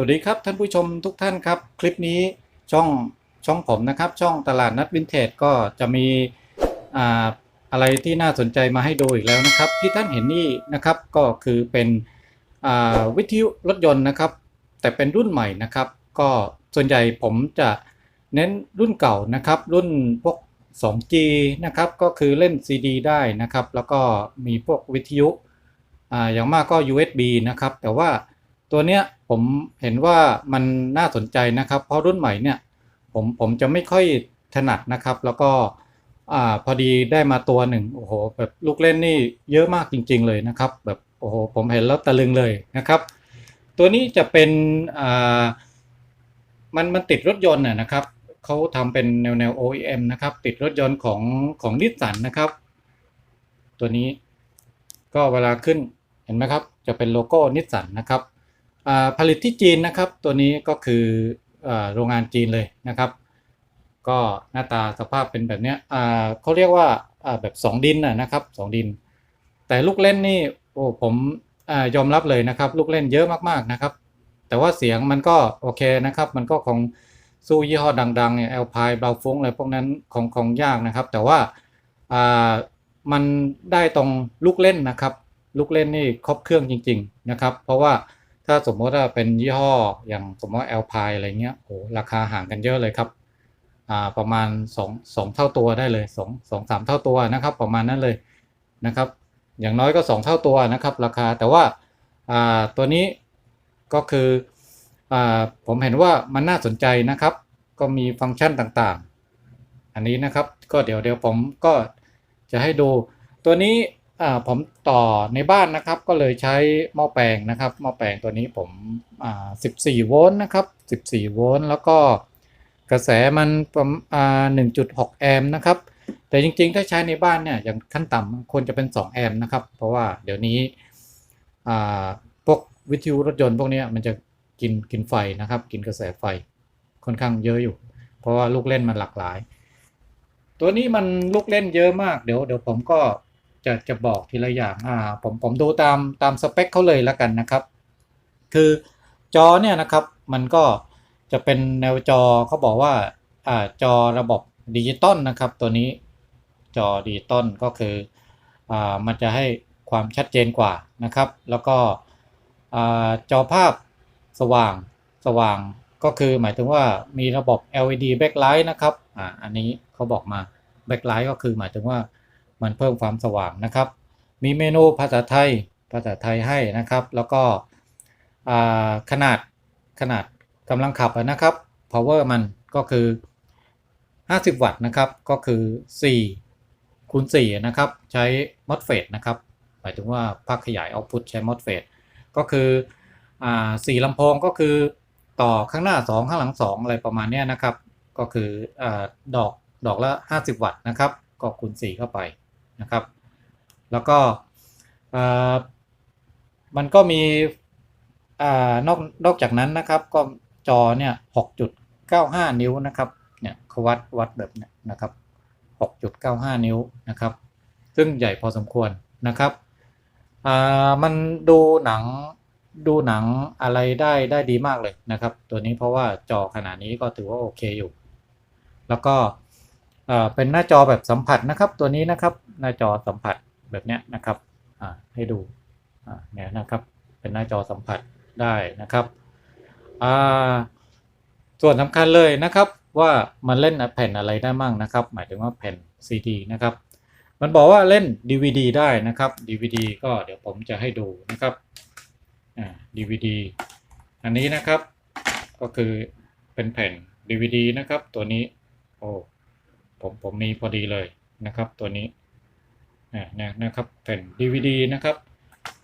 วัสดีครับท่านผู้ชมทุกท่านครับ คลิปนี้ช่องช่องผมนะครับ ช่องตลาดนัดวินเทจก็จะมีอ่าอะไรที่น่าสนใจมาให้ดูอีกแล้วนะครับ ที่ท่านเห็นนี่นะครับก็คือเป็นอ่าวิทยุรถยนต์นะครับ แต่เป็นรุ่นใหม่นะครับ ก็ส่วนใหญ่ผมจะเน้นรุ่นเก่านะครับ รุ่นพวก 2G นะครับก็คือเล่น CD ได้นะครับ แล้วก็มีพวกวิทยุอ่าอย่างมากก็ USB นะครับแต่ว่า ตัวเนี้ยผมเห็นว่ามันน่าสนใจนะครับ เพราะรุ่นใหม่เนี่ยผมผมจะไม่ค่อยถนัดนะครับ แล้วก็อ่าพอดีได้มาตัวหนึ่งโอ้โหแบบลูกเล่นนี่เยอะมากจริง ๆ เลยนะครับ แบบโอ้โหผมเห็นแล้วตะลึงเลยนะครับ ตัวนี้จะเป็นอ่ามันมันติดรถยนต์น่ะนะครับเขาทำเป็นแนวแนว OEM นะครับ ติดรถยนต์ของของนิสสันนะครับ ตัวนี้ก็เวลาขึ้นเห็นไหมครับ จะเป็นโลโก้นิสสันนะครับ ผลิตที่จีนนะครับตัวนี้ก็คืออโรงงานจีนเลยนะครับ ก็หน้าตาสภาพเป็นแบบนี้เขาเรียกว่าแบบสองดินนะครับสองดิน แต่ลูกเล่นนี่โอ้ผมอยอมรับเลยนะครับ ลูกเล่นเยอะมากๆนะครับ แต่ว่าเสียงมันก็โอเคนะครับ มันก็คงสู้ยี่ห้อดังๆเนี่ยแอลพายเบลฟงอะไรพวกนั้นของของยากนะครับ แต่ว่ามันได้ตรงลูกเล่นนะครับ ลูกเล่นนี่ครบเครื่องจริง ๆนะครับ เพราะว่า ถ้าสมมติว่าเป็นยี่ห้ออย่างสมมติว่าแอลพายอะไรเงี้ยโอ้ราคาห่างกันเยอะเลยครับอ่าประมาณ2 2เท่าตัวได้เลย2 2 3 เท่าตัวนะครับ ประมาณนั้นเลยนะครับ อย่างน้อยก็ 2 เท่าตัวนะครับ ราคาแต่ว่าอ่าตัวนี้ก็คืออ่าผมเห็นว่ามันน่าสนใจนะครับ ก็มีฟังก์ชันต่างๆ อันนี้นะครับก็เดี๋ยวเดี๋ยวผมก็จะให้ดูตัวนี้ ผมต่อในบ้านนะครับก็เลยใช้หม้อแปลงนะครับหม้อแปลงตัวนี้ผมอ่า14 โวลต์นะครับ14 โวลต์แล้วก็กระแสมันประมาณอ่า1.6 แอมป์นะครับ แต่จริงๆ ถ้าใช้ในบ้านเนี่ยอย่างขั้นต่ำควรจะเป็น 2 แอมป์นะครับ เพราะว่าเดี๋ยวนี้อ่าพวกวิทยุรถยนต์พวกนี้มันจะกินกินไฟนะครับ กินกระแสไฟค่อนข้างเยอะอยู่ เพราะว่าลูกเล่นมันหลากหลาย ตัวนี้มันลูกเล่นเยอะมากเดี๋ยวเดี๋ยวผมก็ จะจะบอกทีละอย่างอ่าผมผมดูตามตามสเปคเขาเลยแล้วกันนะครับ คือจอเนี่ยนะครับมันก็จะเป็นแนวจอเขาบอกว่าอ่าจอระบบดิจิตอลนะครับ ตัวนี้จอดิจิตอลก็คืออ่ามันจะให้ความชัดเจนกว่านะครับ แล้วก็อ่าจอภาพสว่างสว่างก็คือหมายถึงว่ามีระบบ LED backlight นะครับอ่าอันนี้เขาบอกมา backlight ก็คือหมายถึงว่า มันเพิ่มความสว่างนะครับ มีเมนูภาษาไทยภาษาไทยให้นะครับ แล้วก็ขนาดขนาดกำลังขับนะครับ power มันก็คือ 50 วัตต์นะครับ ก็คือ 4คูณ4นะครับ ใช้ MOSFET นะครับ หมายถึงว่าภาคขยาย output ใช้ MOSFET ก็คืออ่าสี่ลำโพงก็คือต่อข้างหน้า 2 ข้างหลัง 2 อะไรประมาณนี้นะครับ ก็คืออดอกดอกละ 50 วัตต์นะครับ ก็คูณ 4 เข้าไป นะครับ แล้วก็มันก็มีอนอกนอกจากนั้นนะครับ ก็จอเนี่ย6.95นิ้วนะครับเนี่ยเขาวัดวัดแบบเนี้ยนะครับ6.95นิ้วนะครับ ซึ่งใหญ่พอสมควรนะครับมันดูหนังดูหนังอะไรได้ได้ดีมากเลยนะครับ ตัวนี้เพราะว่าจอขนาดนี้ก็ถือว่าโอเคอยู่ แล้วก็ เป็นหน้าจอแบบสัมผัสนะครับตัวนี้นะครับหน้าจอสัมผัสแบบเนี้ยนะครับให้ดูเนี่ยนะครับเป็นหน้าจอสัมผัสได้นะครับส่วนสำคัญเลยนะครับว่ามันเล่นแผ่นอะไรได้มั่งนะครับ หมายถึงว่าแผ่น CD นะครับ มันบอกว่าเล่น DVD ได้นะครับ DVD ก็เดี๋ยวผมจะให้ดูนะครับ DVD อันนี้นะครับก็คือเป็นแผ่น DVD นะครับตัวนี้โอ้ ผมผมมีพอดีเลยนะครับตัวนี้นี่ยนะครับแผ่น DVD นะครับ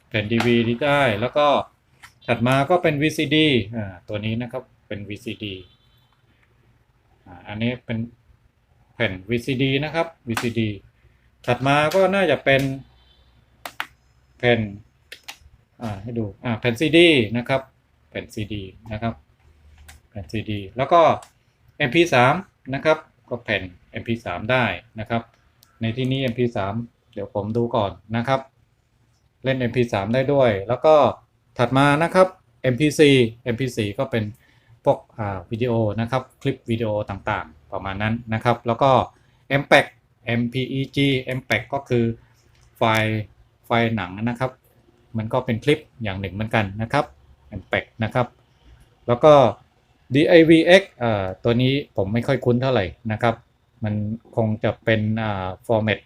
แผ่น DVD ได้แล้วก็ถัดมาก็เป็น VCD อ่าตัวนี้นะครับเป็น VCD อ่าอันนี้เป็นแผ่น VCD นะครับ VCD ถัดมาก็น่าจะเป็นแผ่นอ่าให้ดูอ่าแผ่น CD นะครับแผ่น CD นะครับแผ่น CD แล้วก็ MP3 นะครับ ก็แผ่น MP3 ได้นะครับ ในที่นี้ MP3 เดี๋ยวผมดูก่อนนะครับ เล่น MP3 ได้ด้วย แล้วก็ถัดมานะครับ MP4 MP4 ก็เป็นพวกอ่าวิดีโอนะครับ คลิปวิดีโอต่างๆ ประมาณนั้นนะครับ แล้วก็ MPEG MPEG MPEG ก็คือไฟล์ไฟล์หนังนะครับ มันก็เป็นคลิปอย่างหนึ่งเหมือนกันนะครับ MPEG นะครับ แล้วก็ DIVX ตัวนี้ผมไม่ค่อยคุ้นเท่าไหร่นะครับ มันคงจะเป็นอ่า format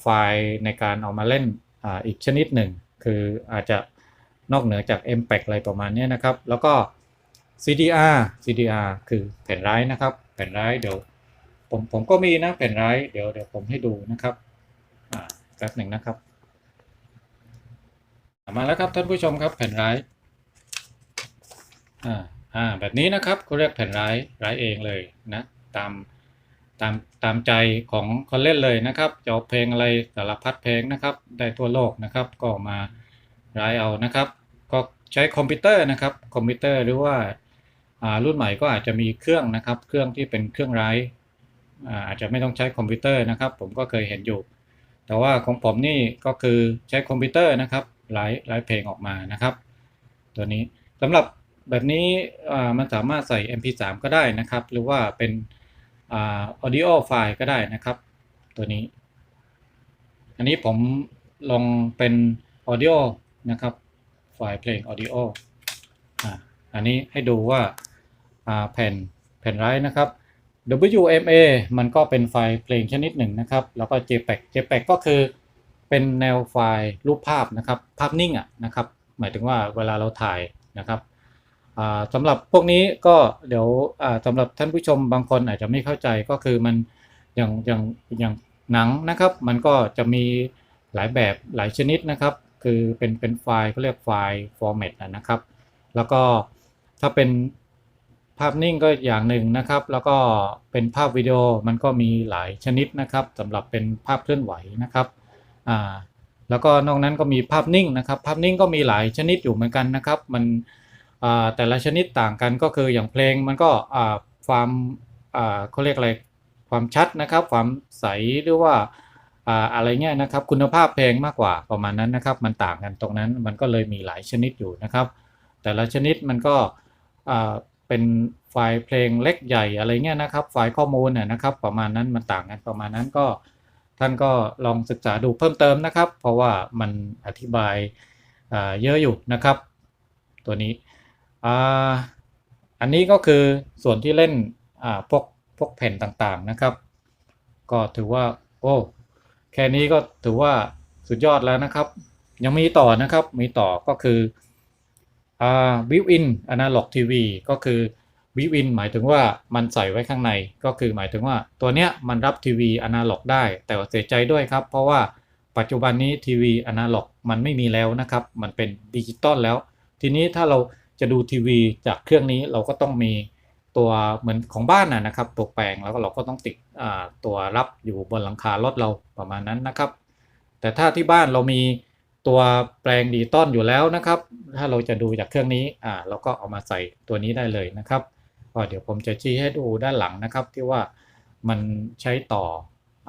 ไฟล์ในการเอามาเล่นออีกชนิดหนึ่ง คืออาจจะนอกเหนือจาก MPEG อะไรประมาณนี้นะครับ แล้วก็ CDR CDR คือแผ่นร้ายนะครับ แผ่นร้ายเดี๋ยวผมผมก็มีนะแผ่นร้ายเดี๋ยวเดี๋ยวผมให้ดูนะครับอ่าแป๊บหนึ่งนะครับ มาแล้วครับท่านผู้ชมครับแผ่นร้ายอ่า อ่าแบบนี้นะครับเขาเรียกแผ่นร้ายร้ายเองเลยนะตามตามตามใจของคนเล่นเลยนะครับจะเอาเพลงอะไรสารพัดเพลงนะครับ ได้ทั่วโลกนะครับก็มาร้ายเอานะครับ ก็ใช้คอมพิวเตอร์นะครับคอมพิวเตอร์หรือว่าอ่ารุ่นใหม่ก็อาจจะมีเครื่องนะครับ เครื่องที่เป็นเครื่องร้ายอ่าอาจจะไม่ต้องใช้คอมพิวเตอร์นะครับ ผมก็เคยเห็นอยู่ แต่ว่าของผมนี่ก็คือใช้คอมพิวเตอร์นะครับไลฟ์ไลฟ์เพลงออกมานะครับ ตัวนี้สำหรับ แบบนี้มันสามารถใส่ MP3 ก็ได้นะครับ หรือว่าเป็น audio file ก็ได้นะครับ ตัวนี้ อันนี้ผมลองเป็น audio นะครับ ไฟล์เพลง audio อ่าอันนี้ให้ดูว่าแผ่นแผ่นไรนะครับ WMA มันก็เป็นไฟล์เพลงชนิดหนึ่งนะครับ แล้วก็ JPEG JPEG ก็คือเป็นแนวไฟล์รูปภาพนะครับ ภาพนิ่งอะนะครับ หมายถึงว่าเวลาเราถ่ายนะครับ สำหรับพวกนี้ก็เดี๋ยวสำหรับท่านผู้ชมบางคนอาจจะไม่เข้าใจก็คือมันอย่างอย่างอย่างหนังนะครับ มันก็จะมีหลายแบบหลายชนิดนะครับ คือเป็นเป็นไฟล์เขาเรียกไฟล์ฟอร์แมตนะครับ แล้วก็ถ้าเป็นภาพนิ่งก็อย่างหนึ่งนะครับ แล้วก็เป็นภาพวิดีโอมันก็มีหลายชนิดนะครับสำหรับเป็นภาพเคลื่อนไหวนะครับอ่าแล้วก็นอกนั้นก็มีภาพนิ่งนะครับ ภาพนิ่งก็มีหลายชนิดอยู่เหมือนกันนะครับ มัน แต่ละชนิดต่างกันก็คืออย่างเพลงมันก็ความเขาเรียกอะไรความชัดนะครับ ความใสหรือว่าอะไรเงี้ยนะครับ คุณภาพเพลงมากกว่าประมาณนั้นนะครับ มันต่างกันตรงนั้นมันก็เลยมีหลายชนิดอยู่นะครับ แต่ละชนิดมันก็เป็นไฟล์เพลงเล็กใหญ่อะไรเงี้ยนะครับ ไฟล์ข้อมูลน่ยนะครับ ประมาณนั้นมันต่างกันประมาณนั้นก็ ท่านก็ลองศึกษาดูเพิ่มเติมนะครับ เพราะว่ามันอธิบายเยอะอยู่นะครับ ตัวนี้ อันนี้ก็คือส่วนที่เล่นพวกพวกแผ่นต่างๆนะครับ ก็ถือว่าโอ้แค่นี้ก็ถือว่าสุดยอดแล้วนะครับ ยังมีต่อนะครับมีต่อก็คืออ่า built-in analog TV ก็คือ built-in หมายถึงว่ามันใส่ไว้ข้างในก็คือหมายถึงว่าตัวเนี้ยมันรับทีวีอนาล็อกได้ แต่เสียใจด้วยครับ เพราะว่าปัจจุบันนี้ทีวีอนาล็อกมันไม่มีแล้วนะครับ มันเป็นดิจิตอลแล้ว ทีนี้ถ้าเรา จะดูทีวีจากเครื่องนี้เราก็ต้องมีตัวเหมือนของบ้านนะนะครับ ตัวแปลงแล้วก็เราก็ต้องติดตัวรับอยู่บนหลังคารถเราประมาณนั้นนะครับ แต่ถ้าที่บ้านเรามีตัวแปลงดิจิตอลอยู่แล้วนะครับ ถ้าเราจะดูจากเครื่องนี้อ่าเราก็เอามาใส่ตัวนี้ได้เลยนะครับก็เดี๋ยวผมจะชี้ให้ดูด้านหลังนะครับ ที่ว่ามันใช้ต่อ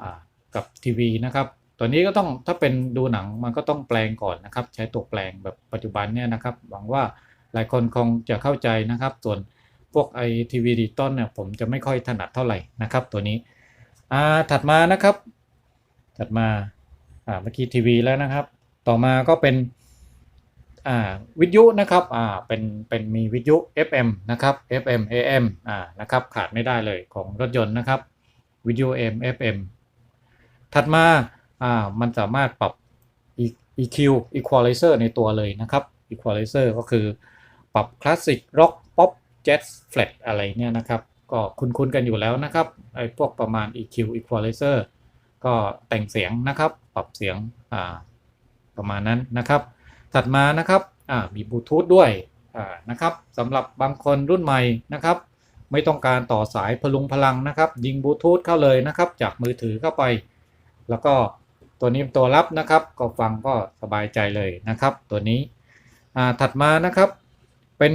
อกับทีวีนะครับ ตัวนี้ก็ต้องถ้าเป็นดูหนังมันก็ต้องแปลงก่อนนะครับ ใช้ตัวแปลงแบบปัจจุบันเนี่ยนะครับ หวังว่า หลายคนคงจะเข้าใจนะครับ ส่วนพวกไอทีวีดิจิตอลเนี่ยผมจะไม่ค่อยถนัดเท่าไหร่นะครับ ตัวนี้อ่าถัดมานะครับ ถัดมาอ่าเมื่อกี้ทีวีแล้วนะครับ ต่อมาก็เป็นอ่าวิทยุนะครับอ่าเป็นเป็นมีวิทยุ FM นะครับ FM AM อ่านะครับขาดไม่ได้เลยของรถยนต์นะครับวิทยุ AM FM ถัดมาอ่ามันสามารถปรับ EQ Equalizer ในตัวเลยนะครับ Equalizer ก็คือ ปรับคลาสสิกร็อกป๊อปแจ๊สแฟลตอะไรเนี่ยนะครับ ก็คุ้นๆกันอยู่แล้วนะครับไอ้พวกประมาณ EQ Equalizer ก็แต่งเสียงนะครับ ปรับเสียงอ่าประมาณนั้นนะครับ ถัดมานะครับอ่ามีบลูทูธด้วยอ่านะครับสำหรับบางคนรุ่นใหม่นะครับ ไม่ต้องการต่อสายพลุงพลังนะครับ ยิงบลูทูธเข้าเลยนะครับ จากมือถือเข้าไป แล้วก็ตัวนี้ตัวรับนะครับ ก็ฟังก็สบายใจเลยนะครับ ตัวนี้อ่าถัดมานะครับ เป็น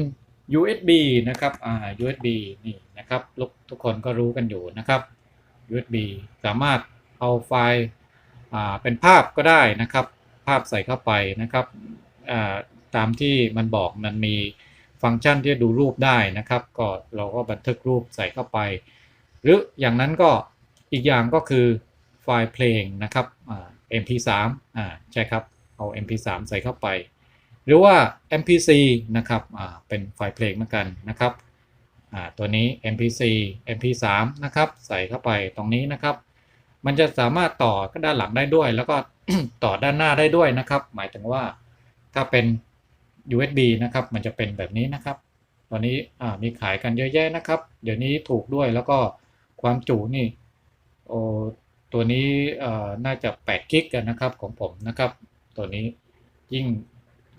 USB นะครับอ่า USB นี่นะครับลูกทุกคนก็รู้กันอยู่นะครับ USB สามารถเอาไฟล์อ่าเป็นภาพก็ได้นะครับ ภาพใส่เข้าไปนะครับอ่าตามที่มันบอกมันมีฟังก์ชันที่จะดูรูปได้นะครับ ก็เราก็บันทึกรูปใส่เข้าไป หรืออย่างนั้นก็อีกอย่างก็คือไฟล์เพลงนะครับ mp3 อ่าใช่ครับ เอา mp3 ใส่เข้าไป หรือว่า mp4 นะครับเป็นไฟล์เพลงเหมือนกันนะครับตัวนี้ mp4 mp3 นะครับ ใส่เข้าไปตรงนี้นะครับ มันจะสามารถต่อก็ด้านหลังได้ด้วย แล้วก็ต่อด้านหน้าได้ด้วยนะครับ หมายถึงว่าถ้าเป็น USB นะครับ มันจะเป็นแบบนี้นะครับ ตอนนี้มีขายกันเยอะแยะนะครับ เดี๋ยวนี้ถูกด้วยแล้วก็ความจุนี่โอตัวนี้น่าจะ8กิกกันนะครับของผมนะครับ ตัวนี้ยิ่ง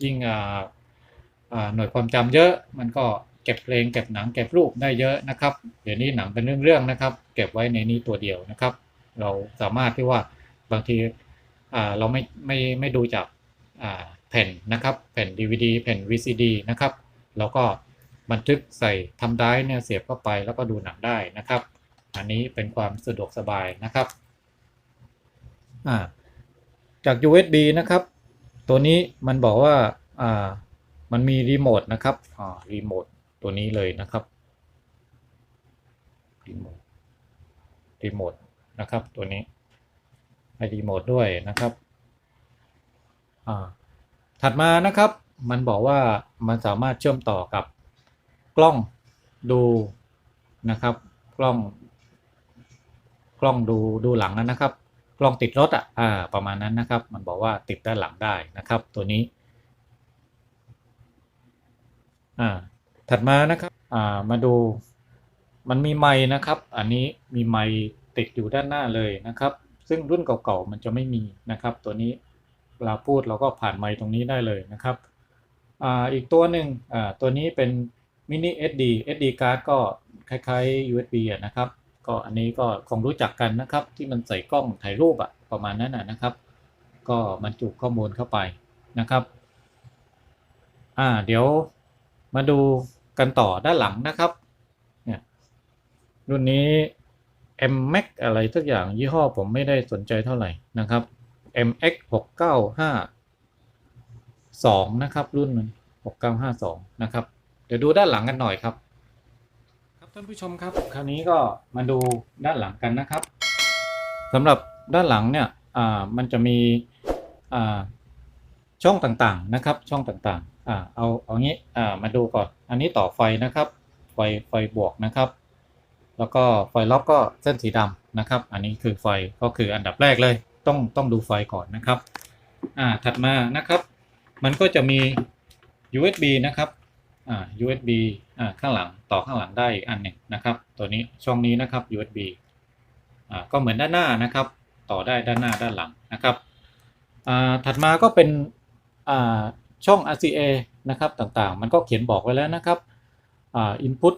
ยิ่งหน่วยความจำเยอะ มันก็เก็บเพลงเก็บหนังเก็บรูปได้เยอะนะครับ เดี๋ยวนี้หนังเป็นเรื่องๆนะครับ เก็บไว้ในนี้ตัวเดียวนะครับ เราสามารถที่ว่าบางทีเราไม่ไม่ไม่ดูจากแผ่นนะครับแผ่น DVD แผ่น VCD นะครับเราก็บันทึกใส่ทำได้เนี่ยเสียบเข้าไปแล้วก็ดูหนังได้นะครับ อันนี้เป็นความสะดวกสบายนะครับจาก USB นะครับ ตัวนี้มันบอกว่าอ่ามันมีรีโมทนะครับอ่ารีโมทตัวนี้เลยนะครับรีโมทรีโมทนะครับตัวนี้ให้รีโมทด้วยนะครับอ่าถัดมานะครับมันบอกว่ามันสามารถเชื่อมต่อกับกล้องดูนะครับ กล้อง กล้องดูดูหลังนั้นนะครับ กล้องติดรถอะอ่าประมาณนั้นนะครับ มันบอกว่าติดด้านหลังได้นะครับ ตัวนี้อ่าถัดมานะครับอ่ามาดูมันมีไม้นะครับ อันนี้มีไม้ติดอยู่ด้านหน้าเลยนะครับ ซึ่งรุ่นเก่าๆมันจะไม่มีนะครับ ตัวนี้เวลาพูดเราก็ผ่านไมค์ตรงนี้ได้เลยนะครับอ่าอีกตัวหนึ่งอ่าตัวนี้เป็นมินิ SD SD card ก็คล้ายๆ USB อะนะครับ ก็อันนี้ก็คงรู้จักกันนะครับ ที่มันใส่กล้องถ่ายรูปอะประมาณนั้นนะนะครับ ก็บรรจุข้อมูลเข้าไปนะครับอ่าเดี๋ยวมาดูกันต่อด้านหลังนะครับเนี่ยรุ่นนี้ M Max อะไรทุกอย่างยี่ห้อผมไม่ได้สนใจเท่าไหร่นะครับ MX 6952นะครับรุ่น6952นะครับ เดี๋ยวดูด้านหลังกันหน่อยครับ ท่านผู้ชมครับ คราวนี้ก็มาดูด้านหลังกันนะครับสำหรับด้านหลังเนี่ยอ่ามันจะมีอ่าช่องต่างๆนะครับช่องต่างๆอ่าเอาเอางี้อ่ามาดูก่อนอันนี้ต่อไฟนะครับ ไฟไฟบวกนะครับ แล้วก็ไฟล็อกก็เส้นสีดำนะครับ อันนี้คือไฟก็คืออันดับแรกเลยต้องต้องดูไฟก่อนนะครับอ่าถัดมานะครับ มันก็จะมี USB นะครับอ่า USB ข้างหลังต่อข้างหลังได้อีกอันหนึ่งนะครับ ตัวนี้ช่องนี้นะครับ USB ก็เหมือนด้านหน้านะครับ ต่อได้ด้านหน้าด้านหลังนะครับถัดมาก็เป็นช่อง RCA นะครับต่างๆ มันก็เขียนบอกไว้แล้วนะครับอ่า input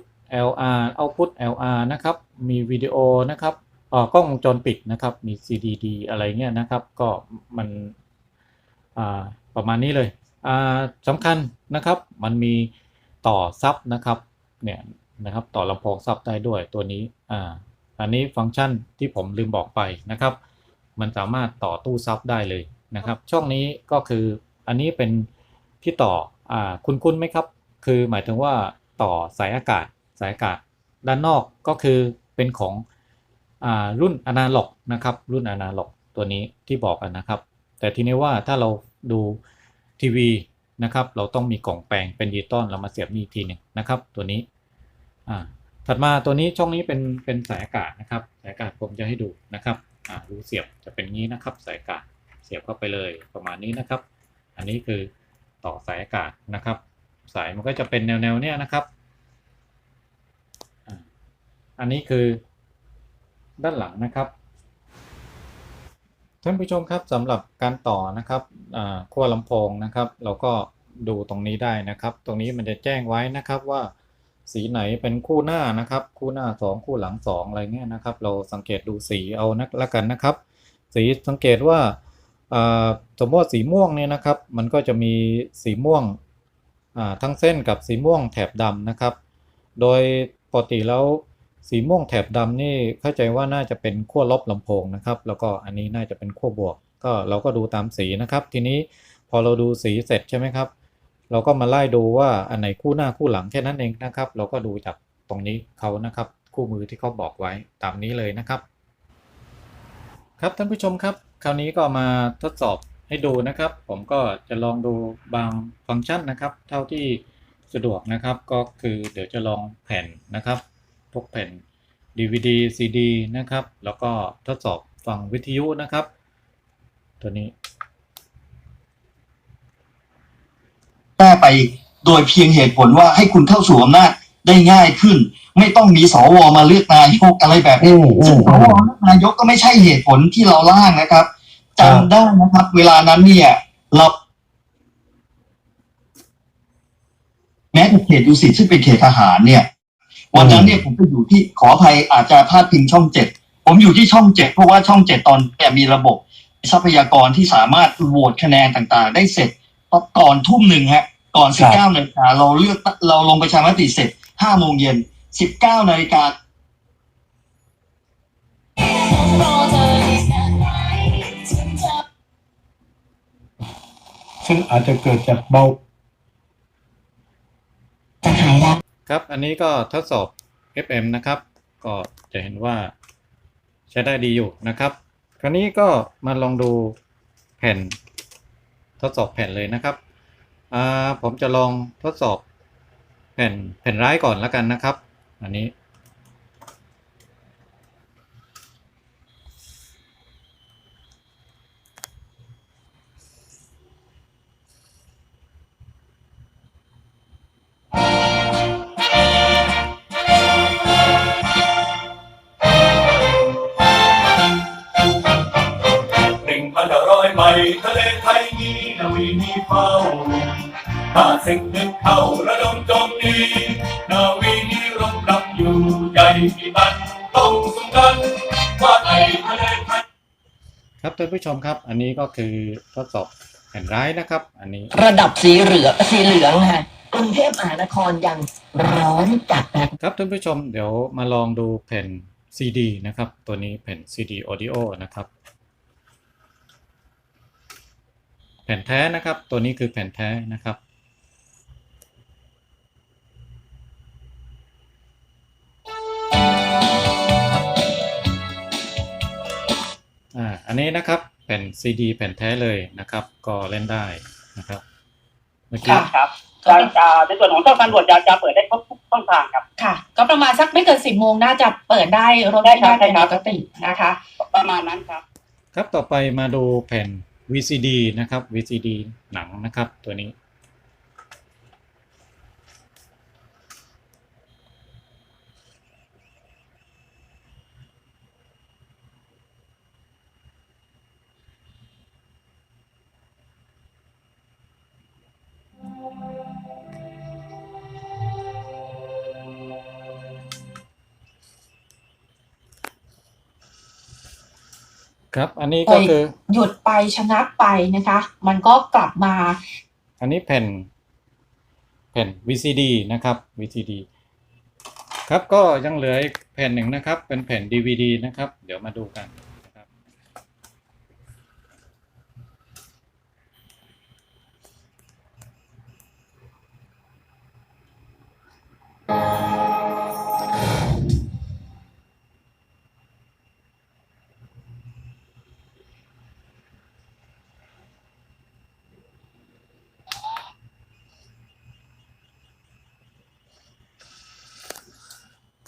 LR output LR นะครับมีวิดีโอนะครับกล้องวงจรปิดนะครับมี CDD อะไรเงี้ยนะครับ ก็มันประมาณนี้เลยสำคัญนะครับมันมี ต่อซับนะครับเนี่ยนะครับต่อลำโพงซับได้ด้วยตัวนี้อ่าอันนี้ฟังก์ชันที่ผมลืมบอกไปนะครับ มันสามารถต่อตู้ซับได้เลยนะครับ ช่องนี้ก็คืออันนี้เป็นที่ต่ออ่าคุณคุ้นไหมครับ คือหมายถึงว่าต่อสายอากาศสายอากาศด้านนอกก็คือเป็นของอ่ารุ่นอนาล็อกนะครับ รุ่นอนาล็อกตัวนี้ที่บอกกันนะครับ แต่ทีนี้ว่าถ้าเราดูทีวี นะครับ เราต้องมีกล่องแปลงเป็นดิจิตอลเรามาเสียบนี่ทีหนึ่งนะครับ ตัวนี้อ่าถัดมาตัวนี้ช่องนี้เป็นเป็นสายอากาศนะครับ สายอากาศผมจะให้ดูนะครับอ่ารูเสียบจะเป็นงี้นะครับ สายอากาศเสียบเข้าไปเลยประมาณนี้นะครับ อันนี้คือต่อสายอากาศนะครับ สายมันก็จะเป็นแนวแนวเนี้ยนะครับอ่าอันนี้คือด้านหลังนะครับ ท่านผู้ชมครับสำหรับการต่อนะครับขั้วลำโพงนะครับ เราก็ดูตรงนี้ได้นะครับ ตรงนี้มันจะแจ้งไว้นะครับว่าสีไหนเป็นคู่หน้านะครับ คู่หน้า 2 คู่หลัง 2 อะไรเงี้ยนะครับ เราสังเกตดูสีเอานักละกันนะครับ สีสังเกตว่าสมมติสีม่วงเนี่ยนะครับ มันก็จะมีสีม่วงทั้งเส้นกับสีม่วงแถบดำนะครับ โดยปกติแล้ว สีม่วงแถบดำนี่เข้าใจว่าน่าจะเป็นขั้วลบลำโพงนะครับ แล้วก็อันนี้น่าจะเป็นขั้วบวก ก็เราก็ดูตามสีนะครับ ทีนี้พอเราดูสีเสร็จใช่ไหมครับ เราก็มาไล่ดูว่าอันไหนคู่หน้าคู่หลังแค่นั้นเองนะครับ เราก็ดูจากตรงนี้เขานะครับ คู่มือที่เขาบอกไว้ตามนี้เลยนะครับ ครับท่านผู้ชมครับ คราวนี้ก็มาทดสอบให้ดูนะครับ ผมก็จะลองดูบางฟังก์ชันนะครับ เท่าที่สะดวกนะครับ ก็คือเดี๋ยวจะลองแผ่นนะครับ กแผ่น DVD CD นะครับ แล้วก็ทดสอบฟังวิทยุนะครับ ตัวนี้ แก้ไปโดยเพียงเหตุผลว่าให้คุณเข้าสู่อำนาจได้ง่ายขึ้น ไม่ต้องมีสวมาเลือกนายกอะไรแบบนี้ซึ่งสวเลือกนายกก็ไม่ใช่เหตุผลที่เราล่างนะครับจำได้นะครับ เวลานั้นเนี่ยเราแม้แต่เขตดุสิตซึ่งเป็นเขตทหารเนี่ย วันนั้นเนี่ยผมไปอยู่ที่ขออภัยอาจจะพลาดพิงช่องเจ็ดผมอยู่ที่ช่องเจ็ดเพราะว่าช่องเจ็ดตอนแต่มีระบบทรัพยากรที่สามารถโหวตคะแนนต่างๆ ได้เสร็จก่อนทุ่มหนึ่งฮะ ก่อน19นาฬิกาเราเลือกเราลงประชามติเสร็จ5โมงเย็น19นาฬิกาซึ่งอาจจะเกิดจากเบาจะหายแล้ว ครับ อันนี้ก็ทดสอบ FM นะครับ ก็จะเห็นว่าใช้ได้ดีอยู่นะครับ คราวนี้ก็มาลองดูแผ่นทดสอบแผ่นเลยนะครับอ่าผมจะลองทดสอบแผ่นแผ่นร้ายก่อนแล้วกันนะครับ อันนี้ ใหญ่ที่มันต้องสำคัญว่าไอ้ทะเลไทยครับท่านผู้ชมครับ อันนี้ก็คือทดสอบแผ่นร้ายนะครับ อันนี้ระดับสีเหลืองสีเหลืองค่ะกรุงเทพมหานครยังร้อนจัดนะครับท่านผู้ชมเดี๋ยวมาลองดูแผ่น CD นะครับ ตัวนี้แผ่น CD Audio นะครับ แผ่นแท้นะครับ ตัวนี้คือแผ่นแท้นะครับ อ่าอันนี้นะครับแผ่น CD แผ่นแท้เลยนะครับ ก็เล่นได้นะครับเมื่อกี้ ครับจะจะในส่วนของช่องทางด่วนจะจะเปิดได้ครบทุกช่องทางครับ ค่ะ ก็ประมาณสักไม่เกินสิบโมงน่าจะเปิดได้รถได้ได้ครับเป็นได้ครัปบกตินะคะ ประมาณนั้นครับ ครับต่อไปมาดูแผ่น VCD นะครับ VCD หนังนะครับตัวนี้ ครับ อันนี้ก็คือหยุดไปชะงักไปนะคะ มันก็กลับมา อันนี้แผ่นแผ่น VCD นะครับ VCD ครับก็ยังเหลืออีกแผ่นหนึ่งนะครับ เป็นแผ่น DVD นะครับ เดี๋ยวมาดูกัน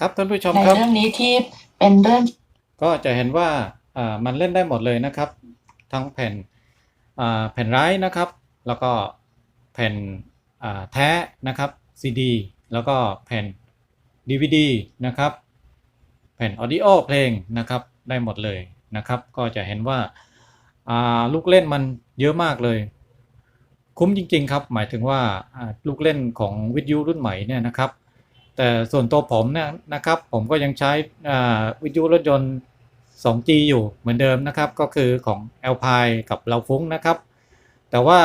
ครับครับท่านผู้ชมในครับ เรื่องนี้ที่เป็นเรื่อง ก็จะเห็นว่าอ่ามันเล่นได้หมดเลยนะครับ ทั้งแผ่นอ่าแผ่นร้ายนะครับ แล้วก็แผ่นอ่าแท้นะครับ CD แล้วก็แผ่น DVD นะครับ แผ่น Audio เพลงนะครับได้หมดเลยนะครับ ก็จะเห็นว่าอ่าลูกเล่นมันเยอะมากเลย คุ้มจริงๆครับ หมายถึงว่าอ่าลูกเล่นของวิทยุรุ่นใหม่เนี่ยนะครับ แต่ส่วนตัวผมเนี่ยนะครับผมก็ยังใช้วิทยุรถยนต์ 2G อยู่เหมือนเดิมนะครับ ก็คือของ Alpine กับเราฟุ้งนะครับ แต่ว่า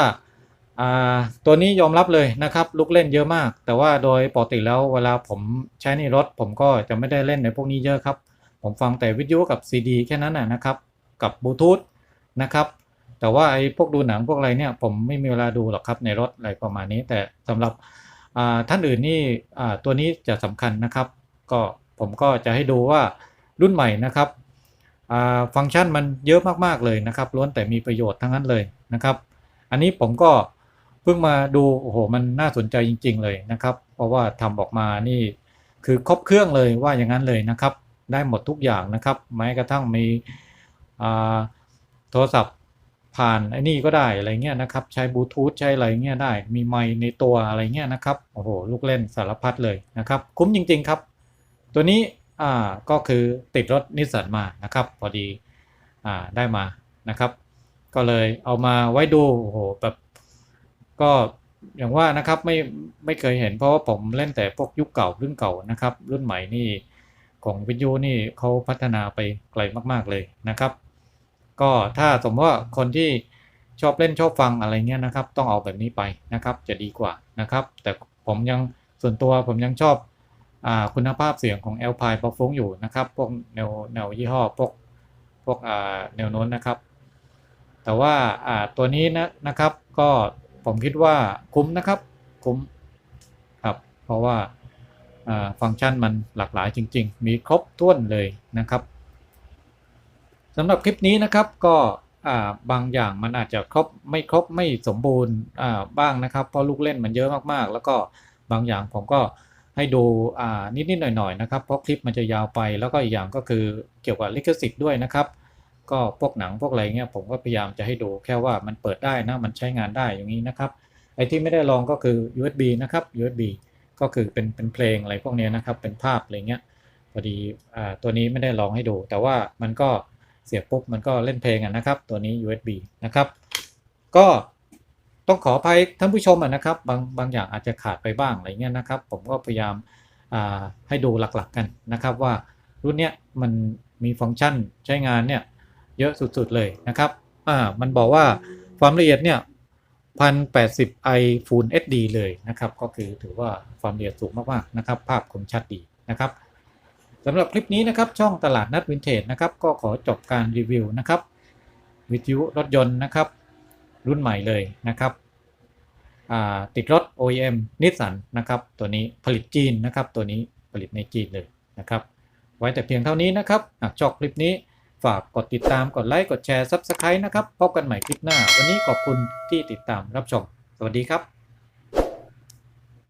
ตัวนี้ยอมรับเลยนะครับ ลูกเล่นเยอะมาก แต่ว่าโดยปกติแล้วเวลาผมใช้ในรถ ผมก็จะไม่ได้เล่นในพวกนี้เยอะครับ ผมฟังแต่วิทยุกับ CD แค่นั้นนะครับ กับบลูทูธนะครับ แต่ว่าไอ้พวกดูหนังพวกอะไรเนี่ยผมไม่มีเวลาดูหรอกครับในรถอะไรประมาณนี้ แต่สำหรับ ท่านอื่นนี่ตัวนี้จะสำคัญนะครับ ก็ผมก็จะให้ดูว่ารุ่นใหม่นะครับฟังก์ชันมันเยอะมากๆเลยนะครับ ล้วนแต่มีประโยชน์ทั้งนั้นเลยนะครับ อันนี้ผมก็เพิ่งมาดูโอ้โหมันน่าสนใจจริง ๆ เลยนะครับ เพราะว่าทำออกมานี่คือครบเครื่องเลยว่าอย่างนั้นเลยนะครับ ได้หมดทุกอย่างนะครับแม้กระทั่งมีโทรศัพท์ ผ่านไอ้นี่ก็ได้อะไรเงี้ยนะครับ ใช้บลูทูธใช้อะไรเงี้ยได้ มีไมค์ในตัวอะไรเงี้ยนะครับ โอ้โห ลูกเล่นสารพัดเลยนะครับ คุ้มจริง ๆ ครับ ตัวนี้อ่าก็คือติดรถนิสสันมานะครับ พอดีอ่าได้มานะครับ ก็เลยเอามาไว้ดูโอ้โหแบบก็อย่างว่านะครับไม่ไม่เคยเห็นเพราะว่าผมเล่นแต่พวกยุคเก่ารุ่นเก่านะครับ รุ่นใหม่นี่ของวิทยุนี่เขาพัฒนาไปไกลมาก ๆเลยนะครับ ก็ถ้าสมมติว่าคนที่ชอบเล่นชอบฟังอะไรเงี้ยนะครับ ต้องเอาแบบนี้ไปนะครับจะดีกว่านะครับ แต่ผมยังส่วนตัวผมยังชอบอคุณภาพเสียงของ a l p i n e ปอฟงอยู่นะครับ พวกแนวแนวยี่ห้อพวกพวกแนวโน้นนะครับ แต่ว่าตัวนี้นะนะครับก็ผมคิดว่าคุ้มนะครับคุ้มครับ เพราะว่าฟังก์ชันมันหลากหลายจริง ๆ มีครบถ้วนเลยนะครับ สำหรับคลิปนี้นะครับก็บางอย่างมันอาจจะครบไม่ครบไม่สมบูรณ์บ้างนะครับ เพราะลูกเล่นมันเยอะมากๆ แล้วก็บางอย่างผมก็ให้ดูนิดๆหน่อยๆนะครับเพราะคลิปมันจะยาวไปแล้วก็อีกอย่างก็คือเกี่ยวกับลิขสิทธิ์ด้วยนะครับ ก็พวกหนังพวกอะไรเงี้ยผมก็พยายามจะให้ดูแค่ว่ามันเปิดได้นะมันใช้งานได้อย่างนี้นะครับไอ้ที่ไม่ได้ลองก็คือ USB นะครับ USB ก็คือเป็นเป็นเพลงอะไรพวกเนี้ยนะครับเป็นภาพอะไรเงี้ยพอดีอ่าตัวนี้ไม่ได้ลองให้ดู แต่ว่ามันก็ เสียบปุ๊บมันก็เล่นเพลงอะนะครับ ตัวนี้ USB นะครับ ก็ต้องขออภัยท่านผู้ชมอะนะครับ บางบางอย่างอาจจะขาดไปบ้างอะไรเงี้ยนะครับ ผมก็พยายามอ่าให้ดูหลักๆกันนะครับว่ารุ่นเนี้ยมันมีฟังก์ชันใช้งานเนี่ยเยอะสุดๆเลยนะครับอ่ามันบอกว่าความละเอียดเนี่ย 1080i Full HD เลยนะครับ ก็คือถือว่าความละเอียดสูงมากๆนะครับ ภาพคมชัดดีนะครับ สำหรับคลิปนี้นะครับช่องตลาดนัดวินเทจนะครับก็ขอจบการรีวิวนะครับวิทยุรถยนต์นะครับ รุ่นใหม่เลยนะครับติดรถ OEM นิสสันนะครับตัวนี้ผลิตจีนนะครับ ตัวนี้ผลิตในจีนเลยนะครับ ไว้แต่เพียงเท่านี้นะครับหากชอบคลิปนี้ฝากกดติดตามกดไลค์กดแชร์ Subscribe นะครับพบกันใหม่คลิปหน้า วันนี้ขอบคุณที่ติดตามรับชม สวัสดีครับ